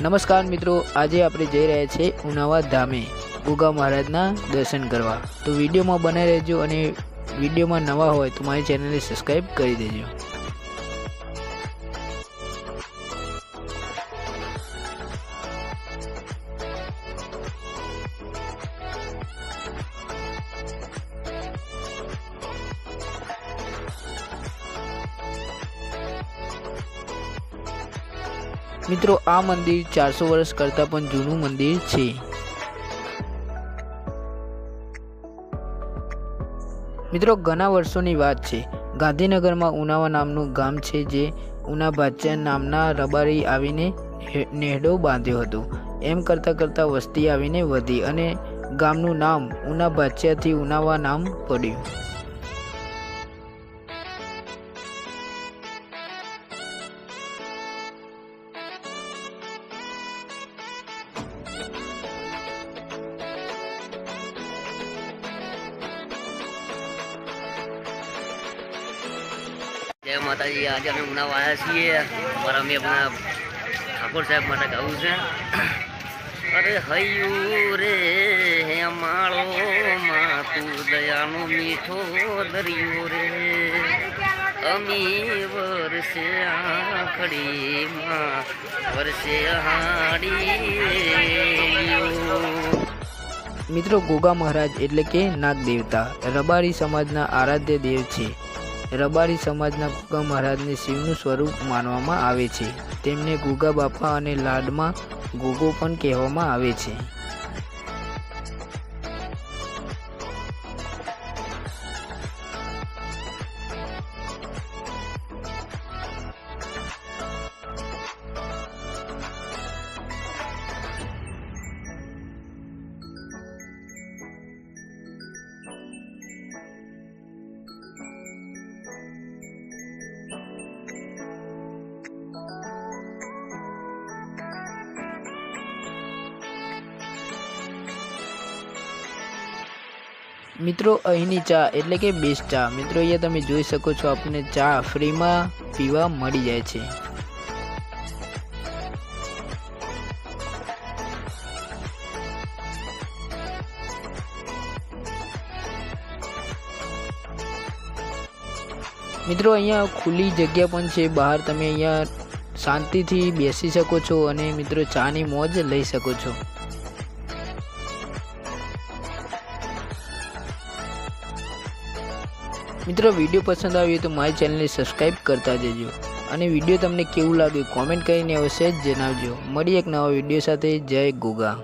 નમસ્કાર મિત્રો, આજે આપણે જઈ રહ્યા છીએ ઉનાવા ધામે, ગુગા મહારાજના દર્શન કરવા. તો વિડીયોમાં બને રહેજો અને વિડીયોમાં નવા હોય તો મારી ચેનલને સબસ્ક્રાઈબ કરી દેજો. મિત્રો, આ મંદિર ચારસો વર્ષ કરતાં પણ જૂનું મંદિર છે. મિત્રો, ઘણા વર્ષોની વાત છે. ગાંધીનગરમાં ઉનાવા નામનું ગામ છે જે ઉના બાદશાહ નામના રબારી આવીને નેહડો બાંધ્યો હતો. એમ કરતાં કરતાં વસ્તી આવીને વધી અને ગામનું નામ ઉના ભાચ્યાથી ઉનાવા નામ પડ્યું. જય માતાજી આજે અમે ઉનાવ આવ્યા છીએ અમારા અમે આપણા ઠાકોર સાહેબ માટે ગાવું છે. અરે હૈયું રે હે માળો માં તું દયાનો મીઠો દરિયો રે. અમી વરસે આખડીમાં, વરસે હાડી મિત્રો ગોગા મહારાજ એટલે કે નાગ દેવતા રબારી સમાજના આરાધ્ય દેવ છે. રબારી સમાજના ગુગા મહારાજને શિવનું સ્વરૂપ માનવામાં આવે છે. તેમને ગુગા બાપા અને લાડમાં ગોગો પણ કહેવામાં આવે છે. મિત્રો, અહીંની ચા એટલે કે બેસ્ટ ચા. મિત્રો, અહીંયા તમે જોઈ શકો છો આપણને ચા ફ્રીમાં પીવા મળી જાય છે. મિત્રો, અહીંયા ખુલ્લી જગ્યા પણ છે. બહાર તમે અહીંયા શાંતિથી બેસી શકો છો અને મિત્રો, ચાની મોજ લઈ શકો છો. મિત્રો વીડિયો પસંદ આવ્યો તો મારી ચેનલને સબસ્ક્રાઈબ કરતા જજો. અને વીડિયો તમને કેવું લાગ્યું કોમેન્ટ કરીને અવશ્ય જણાવજો. મળી એક નવા વીડિયો સાથે. જય ગોગા.